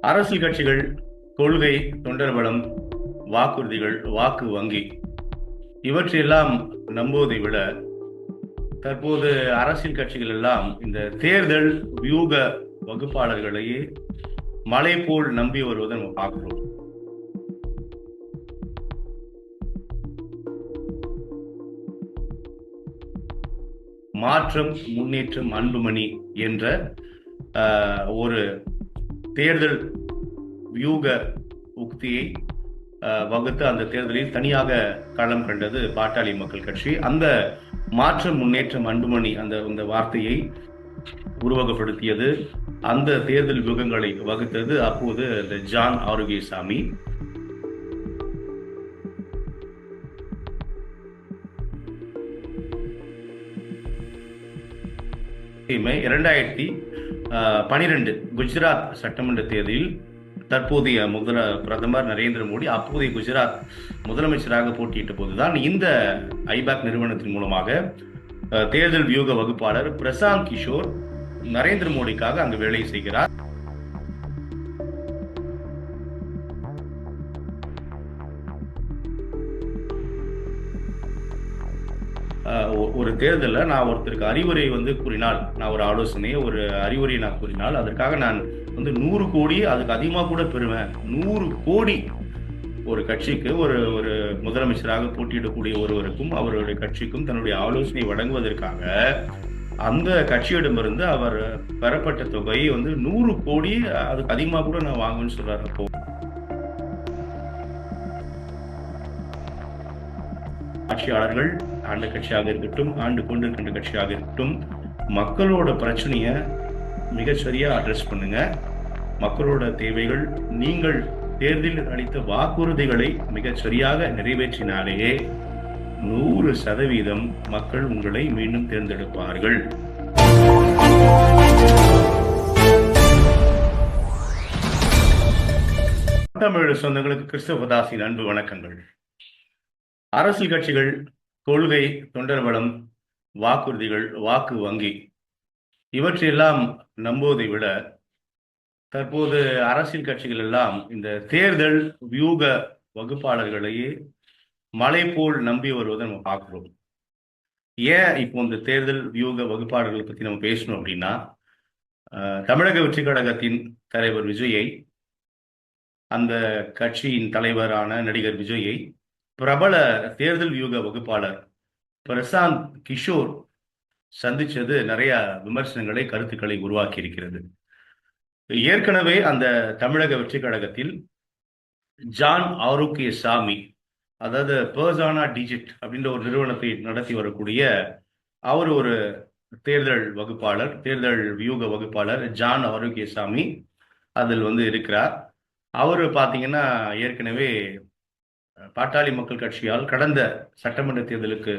அரசியல் கட்சிகள் கொள்கை தொண்டர்பலம் வாக்குறுதிகள் வாக்கு வங்கி இவற்றையெல்லாம் நம்புவதை விட தற்போது அரசியல் கட்சிகள் எல்லாம் இந்த தேர்தல் வியூக வகுப்பாளர்களையே மலை போல் நம்பி வருவதை நம்ம பார்க்கிறோம். மாற்றம் முன்னேற்றம் அன்புமணி என்ற ஒரு தேர்தல் வியூக உக்தியை வகுத்து அந்த தேர்தலில் தனியாக களம் கண்டது பாட்டாளி மக்கள் கட்சி. அந்த மாற்றம் முன்னேற்றம் அன்புமணி அந்த அந்த வார்த்தையை உருவகப்படுத்தியது. அந்த தேர்தல் வியூகங்களை வகுத்தது அப்போது இந்த ஜான் ஆரோக்கியசாமி. இரண்டாயிரத்தி பனிரெண்டு குஜராத் சட்டமன்ற தேர்தலில் தற்போதைய முதல பிரதமர் நரேந்திர மோடி அப்போதைய குஜராத் முதலமைச்சராக போட்டியிட்ட போதுதான் இந்த ஐபேக் நிறுவனத்தின் மூலமாக தேர்தல் வியூக வகுப்பாளர் பிரசாந்த் கிஷோர் நரேந்திர மோடிக்காக அங்கு வேலை செய்கிறார். ஒரு தேர்தலில் நான் ஒருத்தருக்கு அறிவுரை வந்து கூறினால் நான் ஒரு ஆலோசனையை ஒரு அறிவுரையை நான் கூறினால் அதற்காக நான் வந்து நூறு கோடி அதுக்கு அதிகமாக கூட பெறுவேன். நூறு கோடி ஒரு கட்சிக்கு ஒரு ஒரு முதலமைச்சராக போட்டியிடக்கூடிய ஒருவருக்கும் அவருடைய கட்சிக்கும் தன்னுடைய ஆலோசனை வழங்குவதற்காக அந்த கட்சியிடமிருந்து அவர் பெறப்பட்ட தொகை வந்து நூறு கோடி அதுக்கு அதிகமாக கூட நான் வாங்குவேன்னு சொல்றாரு அப்போ. ஆட்சியாளர்கள் ஆண்ட கட்சியாக இருக்கட்டும் ஆண்டு கொண்டிருக்கின்ற கட்சியாக இருக்கட்டும் மக்களோட பிரச்சனையை மிகச்சரியா அட்ரஸ் பண்ணுங்க. மக்களோட தேவைகள் நீங்கள் தேர்தலில் அளித்த வாக்குறுதிகளை மிகச் சரியாக நிறைவேற்றினாலேயே நூறு சதவீதம் மக்கள் உங்களை மீண்டும் தேர்ந்தெடுப்பார்கள். தமிழ் சொந்தங்களுக்கு கிறிஸ்தவதாசின் அன்பு வணக்கங்கள். அரசியல் கட்சிகள் கொள்கை தொண்டர்வளம் வாக்குறுதிகள் வாக்கு வங்கி இவற்றையெல்லாம் நம்புவதை விட தற்போது அரசியல் கட்சிகள் எல்லாம் இந்த தேர்தல் வியூக வகுப்பாளர்களையே மலை போல் நம்பி வருவதை நம்ம பார்க்குறோம். ஏன் இப்போ இந்த தேர்தல் வியூக வகுப்பாளர்களை பற்றி நம்ம பேசணும் அப்படின்னா தமிழக வெற்றி கழகத்தின் தலைவர் விஜயை அந்த கட்சியின் தலைவரான நடிகர் விஜயை பிரபல தேர்தல் வியூக வகுப்பாளர் பிரசாந்த் கிஷோர் சந்திச்சது நிறைய விமர்சனங்களை கருத்துக்களை உருவாக்கி இருக்கிறது ஏற்கனவே அந்த தமிழக வெற்றி கழகத்தில் ஜான் ஆரோக்கிய சாமி அதாவது பர்சானா டிஜிட் அப்படின்ற ஒரு நிறுவனத்தை நடத்தி வரக்கூடிய அவர் ஒரு தேர்தல் வகுப்பாளர் தேர்தல் வியூக வகுப்பாளர் ஜான் ஆரோக்கியசாமி அதில் வந்து இருக்கிறார். அவர் பார்த்தீங்கன்னா ஏற்கனவே பாட்டாளி மக்கள் கட்சியால் கடந்த சட்டமன்ற தேர்தலுக்கு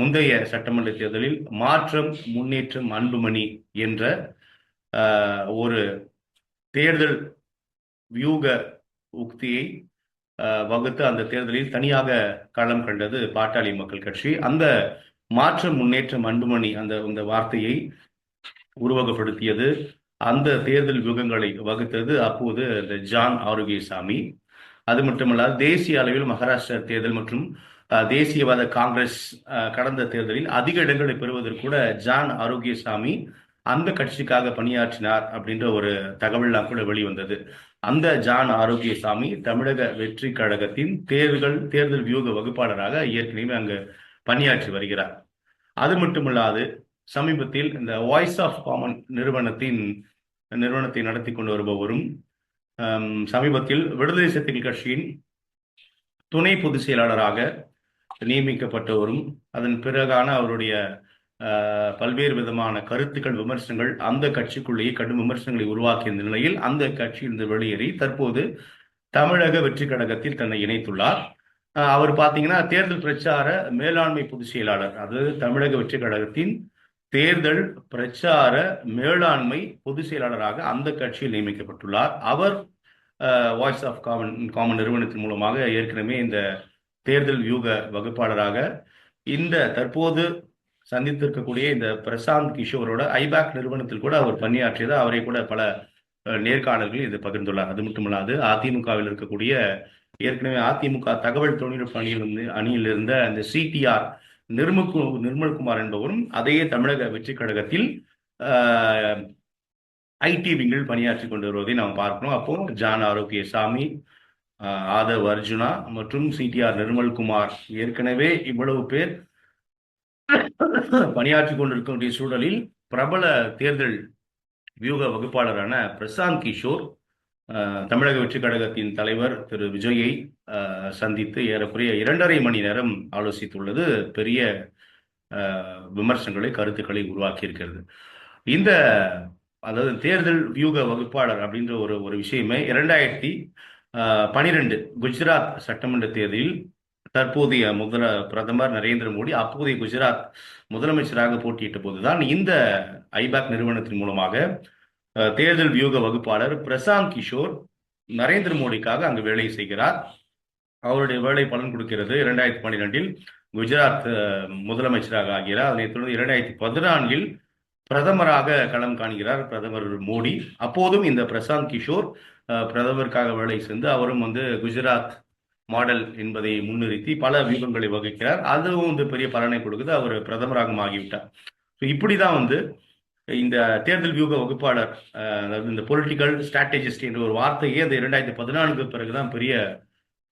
முந்தைய சட்டமன்ற தேர்தலில் மாற்றம் முன்னேற்றம் அன்புமணி என்ற ஒரு தேர்தல் வியூக உக்தியை வகுத்து அந்த தேர்தலில் தனியாக களம் கண்டது பாட்டாளி மக்கள் கட்சி. அந்த மாற்றம் முன்னேற்றம் அன்புமணி அந்த அந்த வார்த்தையை உருவகப்படுத்தியது. அந்த தேர்தல் வியூகங்களை வகுத்தது அப்போது இந்த ஜான் ஆரோக்கியசாமி. அது மட்டுமல்லாது தேசிய அளவில் மகாராஷ்டிரா தேர்தல் மற்றும் தேசியவாத காங்கிரஸ் கடந்த தேர்தலில் அதிக இடங்களை பெறுவதற்கு கூட ஜான் ஆரோக்கியசாமி அந்த கட்சிக்காக பணியாற்றினார் அப்படின்ற ஒரு தகவல்லாம் கூட வெளிவந்தது. அந்த ஜான் ஆரோக்கியசாமி தமிழக வெற்றி கழகத்தின் தேர்தல் தேர்தல் வியூக வகுப்பாளராக ஏற்கனவே அங்கு பணியாற்றி வருகிறார். அது மட்டுமல்லாது சமீபத்தில் இந்த வாய்ஸ் ஆஃப் காமன் நிறுவனத்தின் நிறுவனத்தை நடத்தி கொண்டு வருபவரும் சமீபத்தில் விடுதலை சிறுத்தைகள் கட்சியின் துணை பொதுச் செயலாளராக நியமிக்கப்பட்டவரும் அதன் பிறகான அவருடைய பல்வேறு விதமான கருத்துக்கள் விமர்சனங்கள் அந்த கட்சிக்குள்ளேயே கடும் விமர்சனங்களை உருவாக்கிய இந்த நிலையில் அந்த கட்சியிலிருந்து வெளியேறி தற்போது தமிழக வெற்றி கழகத்தில் தன்னை இணைத்துள்ளார். அவர் பார்த்தீங்கன்னா தேர்தல் பிரச்சார மேலாண்மை பொதுச் செயலாளர் அது தமிழக வெற்றி கழகத்தின் தேர்தல் பிரச்சார மேலாண்மை பொதுச் செயலாளராக அந்த கட்சியில் நியமிக்கப்பட்டுள்ளார். அவர் வாய்ஸ் ஆஃப் காமன் காமன் நிறுவனத்தின் மூலமாக ஏற்கனவே இந்த தேர்தல் வியூக வகுப்பாளராக இந்த தற்போது சந்தித்திருக்கக்கூடிய இந்த பிரசாந்த் கிஷோரோட ஐபேக் நிறுவனத்தில் கூட அவர் பணியாற்றியது அவரை கூட பல நேர்காணல்கள் இது பகிர்ந்துள்ளார். அது மட்டுமல்லாது அதிமுகவில் இருக்கக்கூடிய ஏற்கனவே அதிமுக தகவல் தொழில்நுட்ப அணியில் இருந்து அணியில் இருந்த அந்த சிடிஆர் நிர்மகு நிர்மல்குமார் என்பவரும் அதே தமிழக வெற்றி கழகத்தில் ஐடி விங்கில் பணியாற்றி கொண்டு வருவதை நாம் பார்க்கணும் அப்போ ஜான் ஆரோக்கிய சாமி ஆதவ் அர்ஜுனா மற்றும் சிடிஆர் நிர்மல்குமார். ஏற்கனவே இவ்வளவு பேர் பணியாற்றி கொண்டிருக்கக்கூடிய சூழலில் பிரபல தேர்தல் வியூக வகுப்பாளரான பிரசாந்த் கிஷோர் தமிழக வெற்றி கழகத்தின் தலைவர் திரு விஜயை சந்தித்து ஏறக்குறைய இரண்டரை மணி நேரம் ஆலோசித்துள்ளது. பெரிய விமர்சனங்களை கருத்துக்களை உருவாக்கி இருக்கிறது இந்த அதாவது தேர்தல் வியூக வகுப்பாளர் அப்படின்ற ஒரு ஒரு விஷயமே இரண்டாயிரத்தி பனிரெண்டு குஜராத் சட்டமன்ற தேர்தலில் தற்போதைய முதல பிரதமர் நரேந்திர மோடி அப்போதைய குஜராத் முதலமைச்சராக போட்டியிட்ட போதுதான் இந்த ஐபேக் நிறுவனத்தின் மூலமாக தேர்தல் வியூக வகுப்பாளர் பிரசாந்த் கிஷோர் நரேந்திர மோடிக்காக அங்கு வேலை செய்கிறார். அவருடைய வேலை பலன் கொடுக்கிறது. இரண்டாயிரத்தி பன்னிரெண்டில் குஜராத் முதலமைச்சராக ஆகிறார். அதனைத் தொடர்ந்து இரண்டாயிரத்தி பதினான்கில் பிரதமராக களம் காண்கிறார் பிரதமர் மோடி. அப்போதும் இந்த பிரசாந்த் கிஷோர் பிரதமருக்காக வேலை சென்று அவரும் வந்து குஜராத் மாடல் என்பதை முன்னிறுத்தி பல வியூகங்களை வகுக்கிறார். அதுவும் வந்து பெரிய பலனை கொடுக்குது. அவர் பிரதமராகவும் ஆகிவிட்டார். ஸோ இப்படிதான் வந்து இந்த தேர்தல் வியூக வகுப்பாளர் அதாவது இந்த பொலிட்டிக்கல் ஸ்ட்ராட்டஜிஸ்ட் என்ற ஒரு வார்த்தையே அந்த இரண்டாயிரத்தி பதினான்கு பிறகுதான் பெரிய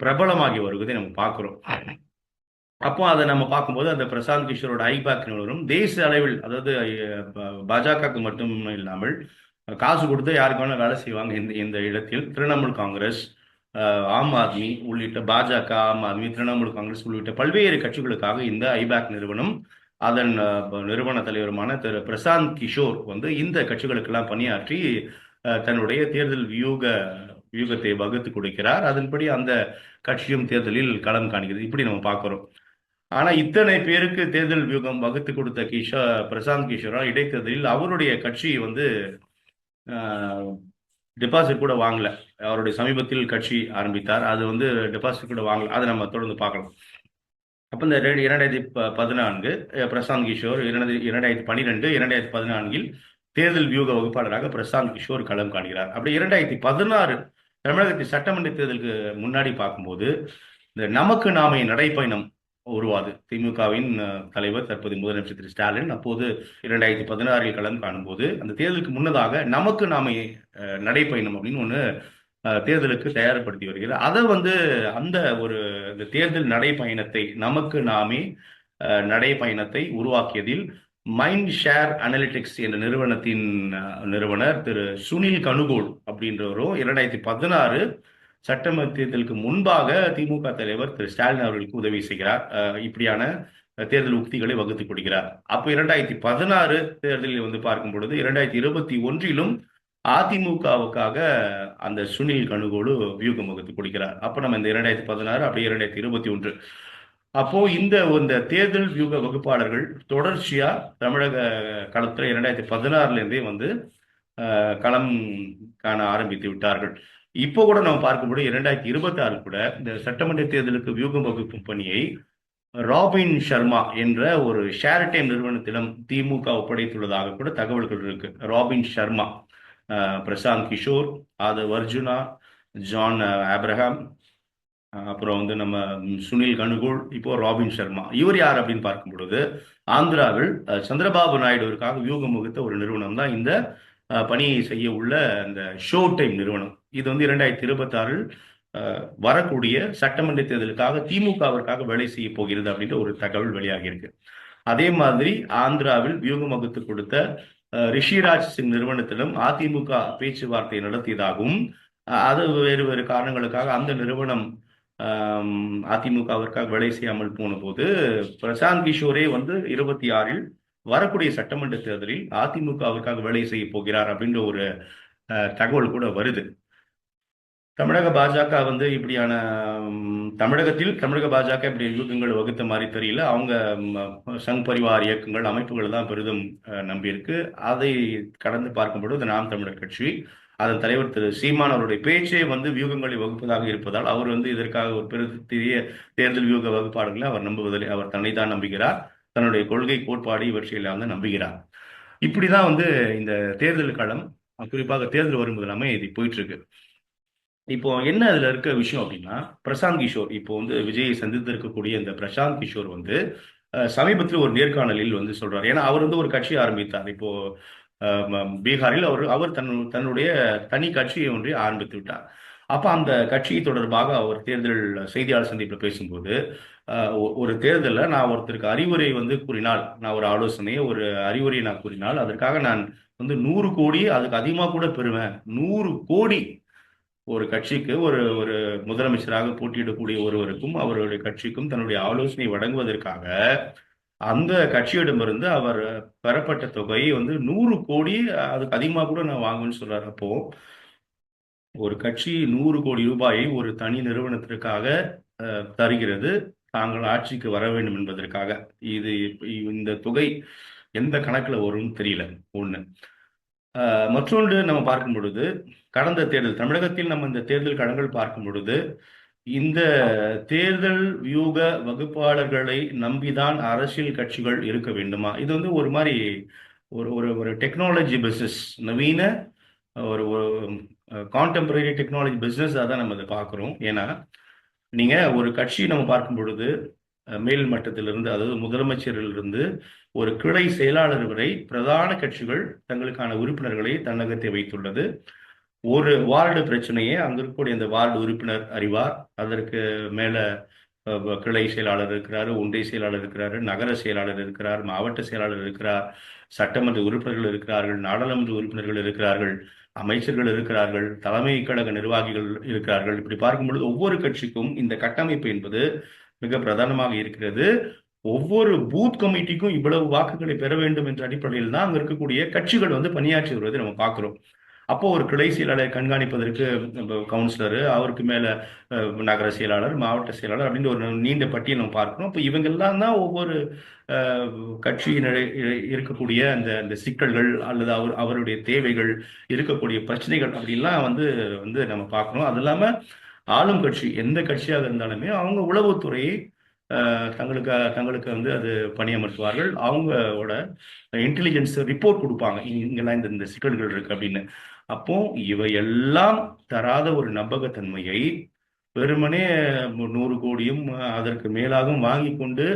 பிரபலமாகி வருவதை நம்ம பார்க்குறோம். அப்போ அதை நம்ம பார்க்கும்போது அந்த பிரசாந்த் கிஷோரோட ஐபேக் நிறுவனம் தேசிய அளவில் அதாவது பாஜகவுக்கு மட்டும் இல்லாமல் காசு கொடுத்து யாருக்கு வேணாலும் வேலை செய்வாங்க இந்த இந்த இடத்தில். திரிணாமுல் காங்கிரஸ் ஆம் ஆத்மி உள்ளிட்ட பாஜக ஆம் ஆத்மி திரிணாமுல் காங்கிரஸ் உள்ளிட்ட பல்வேறு கட்சிகளுக்காக இந்த ஐபேக் நிறுவனம் அதன் நிறுவன தலைவருமான திரு. பிரசாந்த் கிஷோர் வந்து இந்த கட்சிகளுக்கெல்லாம் பணியாற்றி தன்னுடைய தேர்தல் வியூக வியூகத்தை வகுத்து கொடுக்கிறார். அதன்படி அந்த கட்சியும் தேர்தலில் களம் காண்கிறது. இப்படி நம்ம பார்க்கிறோம். ஆனா இத்தனை பேருக்கு தேர்தல் வியூகம் வகுத்து கொடுத்த கிஷோ பிரசாந்த் கிஷோரா இடைத்தேர்தலில் அவருடைய கட்சி வந்து டெபாசிட் கூட வாங்கல. அவருடைய சமீபத்தில் கட்சி ஆரம்பித்தார். அது வந்து டெபாசிட் கூட வாங்கல. அதை நம்ம தொடர்ந்து பார்க்கலாம். அப்போ இந்த ரெண்டு- இரண்டாயிரத்தி ப- பதினான்கு பிரசாந்த் கிஷோர் இரண்டாயிரத்தி இரண்டாயிரத்தி பன்னிரெண்டு இரண்டாயிரத்தி பதினான்கில் தேர்தல் வியூக வகுப்பாளராக பிரசாந்த் கிஷோர் களம் காண்கிறார். அப்படி இரண்டாயிரத்தி பதினாறு தமிழகத்தின் சட்டமன்ற தேர்தலுக்கு முன்னாடி பார்க்கும்போது இந்த நமக்கு நாமே நடைப்பயணம் உருவாது. திமுகவின் தலைவர் தற்போது முதலமைச்சர் திரு. ஸ்டாலின் அப்போது இரண்டாயிரத்தி பதினாறில் களம் காணும்போது அந்த தேர்தலுக்கு முன்னதாக நமக்கு நாமே நடைப்பயணம் அப்படின்னு ஒன்று தேர்தலுக்கு தயார்படுத்தி வருகிறார் அதை வந்து அந்த ஒரு இந்த தேர்தல் நடைப்பயணத்தை நமக்கு நாமே நடைப்பயணத்தை உருவாக்கியதில் மைண்ட் ஷேர் அனலிட்டிக்ஸ் என்ற நிறுவனத்தின் நிறுவனர் திரு சுனில் கனுகோல் அப்படின்றவரும் இரண்டாயிரத்தி பதினாறு சட்டமன்ற தேர்தலுக்கு முன்பாக திமுக தலைவர் திரு ஸ்டாலின் அவர்களுக்கு உதவி செய்கிறார். இப்படியான தேர்தல் உக்திகளை வகுத்து கொடுக்கிறார் அப்போ இரண்டாயிரத்தி பதினாறு தேர்தலில் வந்து பார்க்கும் பொழுது இரண்டாயிரத்தி இருபத்தி ஒன்றிலும் அதிமுகவுக்காக அந்த சுனில் கனுகோடு வியூகம் வகுத்து கொடுக்கிறார். அப்போ நம்ம இந்த இரண்டாயிரத்தி பதினாறு அப்படியே இரண்டாயிரத்தி இருபத்தி ஒன்று. அப்போ இந்த இந்த தேர்தல் வியூக வகுப்பாளர்கள் தொடர்ச்சியா தமிழக களத்துல இரண்டாயிரத்தி பதினாறுல இருந்தே வந்து களம் காண ஆரம்பித்து விட்டார்கள். இப்போ கூட நம்ம பார்க்கும்போது இரண்டாயிரத்தி இருபத்தி ஆறு கூட இந்த சட்டமன்ற தேர்தலுக்கு வியூகம் வகுக்கும் பணியை ராபின் சர்மா என்ற ஒரு ஷேர் டைம் நிறுவனத்திடம் திமுக ஒப்படைத்துள்ளதாக கூட தகவல்கள் இருக்கு. ராபின் சர்மா பிரசாந்த் கிஷோர் ஆதவ் அர்ஜுனா ஜான் ஆப்ரஹாம் அப்புறம் வந்து நம்ம சுனில் கனுகோல் இப்போ ராபின் சர்மா. இவர் யார் அப்படின்னு பார்க்கும் பொழுது ஆந்திராவில் சந்திரபாபு நாயுடுவிற்காக வியூகம் வகுத்த ஒரு நிறுவனம் தான் இந்த பணியை செய்ய உள்ள அந்த ஷோ டைம் நிறுவனம். இது வந்து இரண்டாயிரத்தி இருபத்தி ஆறில் வரக்கூடிய சட்டமன்ற தேர்தலுக்காக திமுகவிற்காக வேலை செய்ய போகிறது அப்படின்ற ஒரு தகவல் வெளியாகி இருக்கு அதே மாதிரி ஆந்திராவில் வியூகம் வகுத்து கொடுத்த ரிஷிராஜ் சிங் நிறுவனத்திடம் அதிமுக பேச்சுவார்த்தை நடத்தியதாகவும் அது வேறு வேறு காரணங்களுக்காக அந்த நிறுவனம் அதிமுகவிற்காக வேலை செய்யாமல் போன போது பிரசாந்த் கிஷோரே வந்து இருபத்தி ஆறில் வரக்கூடிய சட்டமன்ற தேர்தலில் அதிமுகவிற்காக வேலை செய்ய போகிறார் அப்படின்ற ஒரு தகவல் கூட வருது. தமிழக பாஜக வந்து இப்படியான தமிழகத்தில் தமிழக பாஜக இப்படி இயக்கங்கள் வகுத்த மாதிரி தெரியல. அவங்க சங் பரிவார் இயக்கங்கள் அமைப்புகள் தான் பெரிதும் நம்பியிருக்கு. அதை கடந்து பார்க்கும்பொழுது நாம் தமிழர் கட்சி அதன் தலைவர் திரு சீமான் அவருடைய பேச்சே வந்து வியூகங்களை வகுப்பதாக இருப்பதால் அவர் வந்து இதற்காக ஒரு பெரிய தேர்தல் வியூக வகுப்பாளர்களை அவர் நம்புவதில்லை. அவர் தன்னை தான் நம்புகிறார். தன்னுடைய கொள்கை கோட்பாடு இவற்றையெல்லாம் வந்து நம்புகிறார். இப்படிதான் வந்து இந்த தேர்தல் களம் குறிப்பாக தேர்தல் வரும்போது எல்லாமே இது போயிட்டு இருக்கு இப்போ என்ன அதுல இருக்க விஷயம் அப்படின்னா பிரசாந்த் கிஷோர் இப்போ வந்து விஜயை சந்தித்து இருக்கக்கூடிய இந்த பிரசாந்த் கிஷோர் வந்து சமீபத்தில் ஒரு நேர்காணலில் வந்து சொல்றாரு. ஏன்னா அவர் வந்து ஒரு கட்சி ஆரம்பித்தார். இப்போ பீகாரில் அவர் அவர் தன் தன்னுடைய தனி கட்சியை ஒன்றை ஆரம்பித்து விட்டார். அப்ப அந்த கட்சி தொடர்பாக அவர் தேர்தல் செய்தியாளர் சந்திப்பில் பேசும்போது ஒரு தேர்தலில் நான் ஒருத்தருக்கு அறிவுரை வந்து கூறினால் நான் ஒரு ஆலோசனையை ஒரு அறிவுரையை நான் கூறினால் அதற்காக நான் வந்து நூறு கோடி அதுக்கு அதிகமாக கூட பெறுவேன். நூறு கோடி ஒரு கட்சிக்கு ஒரு ஒரு முதலமைச்சராக போட்டியிடக்கூடிய ஒருவருக்கும் அவருடைய கட்சிக்கும் தன்னுடைய ஆலோசனை வழங்குவதற்காக அந்த கட்சியிடமிருந்து அவர் பெறப்பட்ட தொகை வந்து நூறு கோடி அதுக்கு அதிகமாக கூட நான் வாங்குவேன்னு சொல்றாரு. அப்போ ஒரு கட்சி நூறு கோடி ரூபாயை ஒரு தனி நிறுவனத்திற்காக அஹ், தருகிறது. தாங்கள் ஆட்சிக்கு வர வேண்டும் என்பதற்காக. இது இந்த தொகை எந்த கணக்குல வரும்னு தெரியல. ஒண்ணு. மற்றொன்று நம்ம பார்க்கும் பொழுது கடந்த தேர்தல் தமிழகத்தில் நம்ம இந்த தேர்தல் களங்கள் பார்க்கும் பொழுது இந்த தேர்தல் வியூக வகுப்பாளர்களை நம்பிதான் அரசியல் கட்சிகள் இருக்க வேண்டுமா? இது வந்து ஒரு மாதிரி ஒரு ஒரு ஒரு டெக்னாலஜி பிஸ்னஸ் நவீன ஒரு ஒரு கான்டெம்பரரி டெக்னாலஜி பிஸ்னஸ் தான் நம்ம இதை பார்க்குறோம். ஏன்னா நீங்க ஒரு கட்சி நம்ம பார்க்கும் பொழுது மேல் மட்டத்திலிருந்து அதாவது முதலமைச்சரிலிருந்து ஒரு கிளை செயலாளர் வரை பிரதான கட்சிகள் தங்களுக்கான உறுப்பினர்களை தன்னகத்தை வைத்துள்ளது. ஒரு வார்டு பிரச்சனையை அங்கிருக்கக்கூடிய அந்த வார்டு உறுப்பினர் அறிவார். அதற்கு மேல கிளை செயலாளர் இருக்கிறார் ஒன்றிய செயலாளர் இருக்கிறார் நகர செயலாளர் இருக்கிறார் மாவட்ட செயலாளர் இருக்கிறார் சட்டமன்ற உறுப்பினர்கள் இருக்கிறார்கள் நாடாளுமன்ற உறுப்பினர்கள் இருக்கிறார்கள் அமைச்சர்கள் இருக்கிறார்கள் தலைமை கழக நிர்வாகிகள் இருக்கிறார்கள். இப்படி பார்க்கும் பொழுது ஒவ்வொரு கட்சிக்கும் இந்த கட்டமைப்பு என்பது மிக பிரதானமாக இருக்கிறது. ஒவ்வொரு பூத் கமிட்டிக்கும் இவ்வளவு வாக்குகளை பெற வேண்டும் என்ற அடிப்படையில் தான் அங்க இருக்கக்கூடிய கட்சிகள் வந்து பணியாற்றி வருவதை நம்ம பார்க்கிறோம். அப்போ ஒரு கிளை செயலாளரை கண்காணிப்பதற்கு கவுன்சிலர் அவருக்கு மேல நகர செயலாளர் மாவட்ட செயலாளர் அப்படின்னு ஒரு நீண்ட பட்டியல் நம்ம பார்க்கிறோம். இப்போ இவங்கெல்லாம் தான் ஒவ்வொரு அஹ், கட்சியினரை இருக்கக்கூடிய அந்த அந்த சிக்கல்கள் அல்லது அவர் அவருடைய தேவைகள் இருக்கக்கூடிய பிரச்சனைகள் அப்படிலாம் வந்து வந்து நம்ம பார்க்கணும் அது இல்லாமல் ஆளும் கட்சி எந்த கட்சியாக இருந்தாலுமே அவங்க உளவுத்துறையை தங்களுக்கு தங்களுக்கு வந்து அது பணியமர்த்துவார்கள். அவங்களோட இன்டெலிஜென்ஸ் ரிப்போர்ட் கொடுப்பாங்க. இங்கெல்லாம் இந்த இந்த சிக்கல்கள் இருக்கு அப்படின்னு. அப்போ இவையெல்லாம் தராத ஒரு நம்பகத்தன்மையை வெறுமனே நூறு கோடியும் அதற்கு மேலாகவும் வாங்கி கொண்டு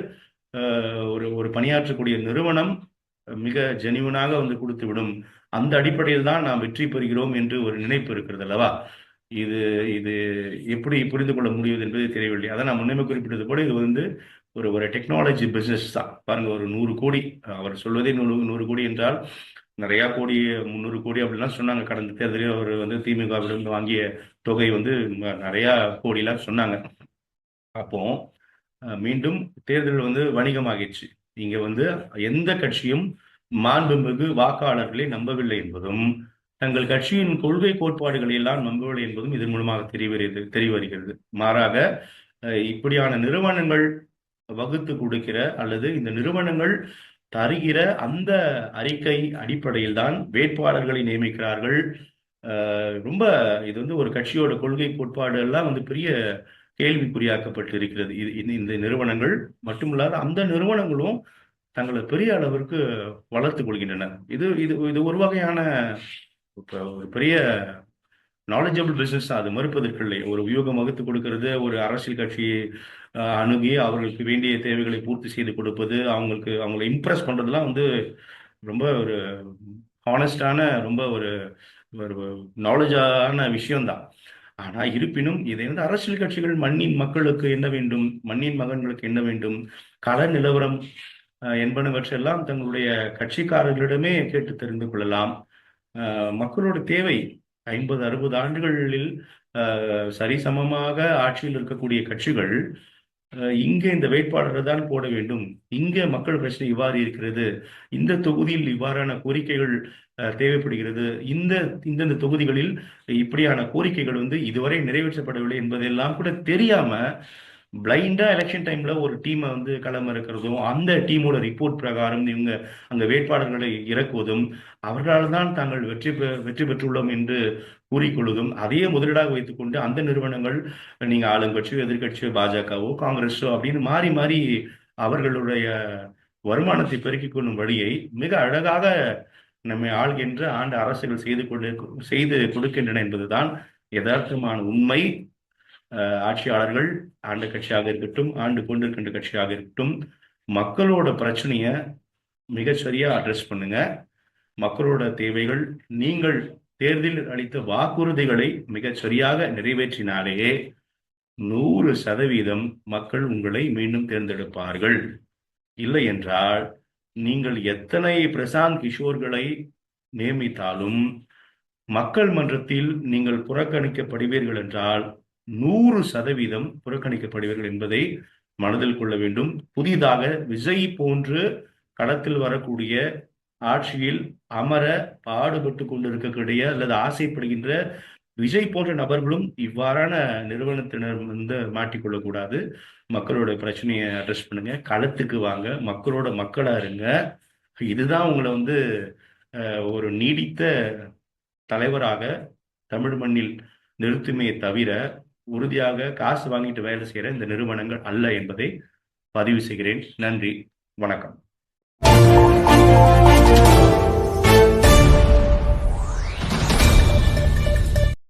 ஒரு ஒரு பணியாற்றக்கூடிய நிறுவனம் மிக ஜெனிவனாக வந்து கொடுத்து விடும் அந்த அடிப்படையில் தான் நாம் வெற்றி பெறுகிறோம் என்று ஒரு நினைப்பு இருக்கிறது அல்லவா? இது இது எப்படி புரிந்து கொள்ள முடியுது என்பது தெரியவில்லை. அதான் நான் முன்னமே குறிப்பிட்டது போல இது வந்து ஒரு ஒரு டெக்னாலஜி பிஸ்னஸ் தான். பாருங்க ஒரு நூறு கோடி. அவர் சொல்வதே நூறு நூறு கோடி என்றால் நிறைய கோடி முந்நூறு கோடி அப்படிலாம் சொன்னாங்க. கடந்த தேர்தலில் அவர் வந்து திமுகவிலிருந்து வாங்கிய தொகை வந்து நிறையா நிறைய கோடிலாம் சொன்னாங்க. அப்போ மீண்டும் தேர்தல் வந்து வணிகமாகிடுச்சு. இங்க வந்து எந்த கட்சியும் மாண்புமிகு வாக்காளர்களை நம்பவில்லை என்பதும் தங்கள் கட்சியின் கொள்கை கோட்பாடுகளை எல்லாம் நம்பவில்லை என்பதும் இதன் மூலமாக தெரிய வருகிறது தெரிய வருகிறது மாறாக இப்படியான நிறுவனங்கள் வகுத்து கொடுக்கிற அல்லது இந்த நிறுவனங்கள் தருகிற அந்த அறிக்கை அடிப்படையில் தான் வேட்பாளர்களை நியமிக்கிறார்கள். ரொம்ப இது வந்து ஒரு கட்சியோட கொள்கை கோட்பாடு எல்லாம் வந்து பெரிய கேள்விக்குறியாக்கப்பட்டு இருக்கிறது இது இந்த- இந்த நிறுவனங்கள் மட்டுமில்லாத அந்த நிறுவனங்களும் தங்களை பெரிய அளவிற்கு வளர்த்துக் கொள்கின்றன. இது இது இது ஒரு வகையான இப்போ ஒரு பெரிய நாலேஜபிள் பிசினஸ் அது மறுப்பதற்கில்லை ஒரு வியூகம் வகுத்து கொடுக்கறது ஒரு அரசியல் கட்சியை அணுகி அவர்களுக்கு வேண்டிய தேவைகளை பூர்த்தி செய்து கொடுப்பது அவங்களுக்கு அவங்களை இம்ப்ரெஸ் பண்ணுறதுலாம் வந்து ரொம்ப ஒரு ஹானஸ்டான ரொம்ப ஒரு ஒரு நாலேஜான விஷயம்தான். ஆனால் இருப்பினும் இதை வந்து அரசியல் கட்சிகள் மண்ணின் மக்களுக்கு என்ன வேண்டும் மண்ணின் மகன்களுக்கு என்ன வேண்டும் கல நிலவரம் என்பனவற்றெல்லாம் தங்களுடைய கட்சிக்காரர்களிடமே கேட்டு தெரிந்து கொள்ளலாம். மக்களோட தேவை. ஐம்பது அறுபது ஆண்டுகளில் சரிசமமாக ஆட்சியில் இருக்கக்கூடிய கட்சிகள் இங்கே இந்த வேட்பாளரை தான் போட வேண்டும். இங்கே மக்கள் பிரச்சனை இவ்வாறு இருக்கிறது. இந்த தொகுதியில் இவ்வாறான கோரிக்கைகள் அஹ், தேவைப்படுகிறது. இந்த இந்தந்த தொகுதிகளில் இப்படியான கோரிக்கைகள் வந்து இதுவரை நிறைவேற்றப்படவில்லை என்பதெல்லாம் கூட தெரியாம பிளைண்டா எலெக்ஷன் டைம்ல ஒரு டீமை வந்து களம் இருக்கிறதும் அந்த டீமோட ரிப்போர்ட் பிரகாரம் இவங்க அங்க வேட்பாளர்களை இறக்குவதும் அவர்களால் தான் தாங்கள் வெற்றி பெ வெற்றி பெற்றுள்ளோம் என்று கூறிக்கொள்வதும் அதையே முதலீடாக வைத்துக்கொண்டு அந்த நிறுவனங்கள் நீங்க ஆளுங்கட்சியோ எதிர்க்கட்சியோ பாஜகவோ காங்கிரஸோ அப்படின்னு மாறி மாறி அவர்களுடைய வருமானத்தை பெருக்கிக் கொள்ளும் வழியை மிக அழகாக நம்மை ஆள்கின்ற ஆண்டு அரசுகள் செய்து கொண்டு செய்து கொடுக்கின்றன என்பதுதான் யதார்த்தமான உண்மை. ஆட்சியாளர்கள் ஆண்டு கட்சியாக இருக்கட்டும் ஆண்டு கொண்டிருக்கின்ற கட்சியாக இருக்கட்டும் மக்களோட பிரச்சனைய மிகச்சரியா அட்ரஸ் பண்ணுங்க. மக்களோட தேவைகள் நீங்கள் தேர்தலில் அளித்த வாக்குறுதிகளை மிகச்சரியாக நிறைவேற்றினாலேயே நிறைவேற்றினாலே நூறு சதவீதம் மக்கள் உங்களை மீண்டும் தேர்ந்தெடுப்பார்கள். இல்லை என்றால் நீங்கள் எத்தனை பிரசாந்த் கிஷோர்களை நியமித்தாலும் மக்கள் மன்றத்தில் நீங்கள் புறக்கணிக்கப்படுவீர்கள் என்றால் நூறு சதவீதம் புறக்கணிக்கப்படுவீர்கள் என்பதை மனதில் கொள்ள வேண்டும். புதிதாக விஜய் போன்று களத்தில் வரக்கூடிய ஆட்சியில் அமர பாடுபட்டு கொண்டிருக்கக்கூடிய அல்லது ஆசைப்படுகின்ற விஜய் போன்ற நபர்களும் இவ்வாறான நிறுவனத்தினர் வந்து மாட்டிக்கொள்ளக்கூடாது. மக்களோட பிரச்சனையை அட்ரஸ் பண்ணுங்க. களத்துக்கு வாங்க. மக்களோட மக்களா இருங்க. இதுதான் உங்களை வந்து ஒரு நீடித்த தலைவராக தமிழ் மண்ணில் நிறுத்துமே தவிர உறுதியாக காசு வாங்கிட்டு வேலை செய்கிற இந்த நிறுவனங்கள் அல்ல என்பதை பதிவு செய்கிறேன். நன்றி. வணக்கம்.